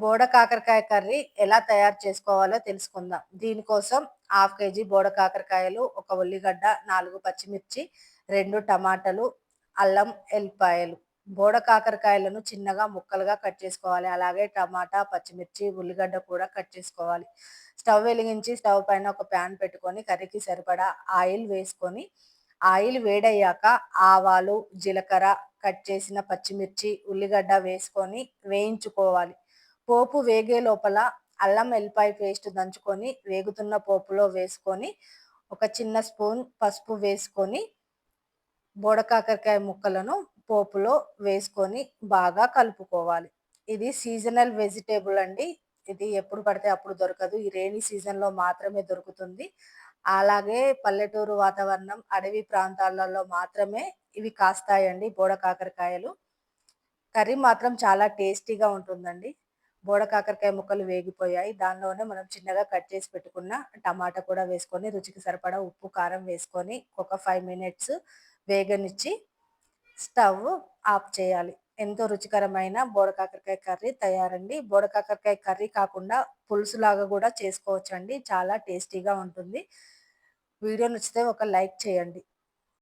బోడ కాకరకాయ కర్రీ ఎలా తయారు చేసుకోవాలో తెలుసుకుందాం. దీనికోసం హాఫ్ కేజీ బోడ కాకరకాయలు ఒక ఉల్లిగడ్డ నాలుగు పచ్చిమిర్చి రెండు టమాటాలు అల్లం ఎల్లిపాయలు. బోడ కాకరకాయలను చిన్నగా ముక్కలుగా కట్ చేసుకోవాలి. అలాగే టమాటా పచ్చిమిర్చి ఉల్లిగడ్డ కూడా కట్ చేసుకోవాలి. స్టవ్ వెలిగించి స్టవ్ పైన ఒక ప్యాన్ పెట్టుకొని కర్రీకి సరిపడా ఆయిల్ వేసుకొని ఆయిల్ వేడయ్యాక ఆవాలు జీలకర్ర కట్ చేసిన పచ్చిమిర్చి ఉల్లిగడ్డ వేసుకొని వేయించుకోవాలి. పోపు వేగే లోపల అల్లం ఎల్లిపాయ పేస్ట్ దంచుకొని వేగుతున్న పోపులో వేసుకొని ఒక చిన్న స్పూన్ పసుపు వేసుకొని బోడకాకరకాయ ముక్కలను పోపులో వేసుకొని బాగా కలుపుకోవాలి. ఇది సీజనల్ వెజిటేబుల్ అండి. ఇది ఎప్పుడు పడితే అప్పుడు దొరకదు. ఈ రేణి సీజన్లో మాత్రమే దొరుకుతుంది. అలాగే పల్లెటూరు వాతావరణం అడవి ప్రాంతాలలో మాత్రమే ఇవి కాస్తాయండి బోడ కాకరకాయలు కర్రీ మాత్రం చాలా టేస్టీగా ఉంటుందండి. బోడ కాకరకాయ ముక్కలు వేగిపోయాయి. దానిలోనే మనం చిన్నగా కట్ చేసి పెట్టుకున్న టమాటా కూడా వేసుకొని రుచికి సరిపడా ఉప్పు కారం వేసుకొని ఒక ఫైవ్ మినిట్స్ వేగనిచ్చి స్టవ్ ఆఫ్ చేయాలి. ఎంతో రుచికరమైన బోడ కాకరకాయ కర్రీ తయారండి. బోడ కాకరకాయ కర్రీ కాకుండా పులుసు లాగా కూడా చేసుకోవచ్చండి. చాలా టేస్టీగా ఉంటుంది. వీడియో నచ్చితే ఒక లైక్ చేయండి.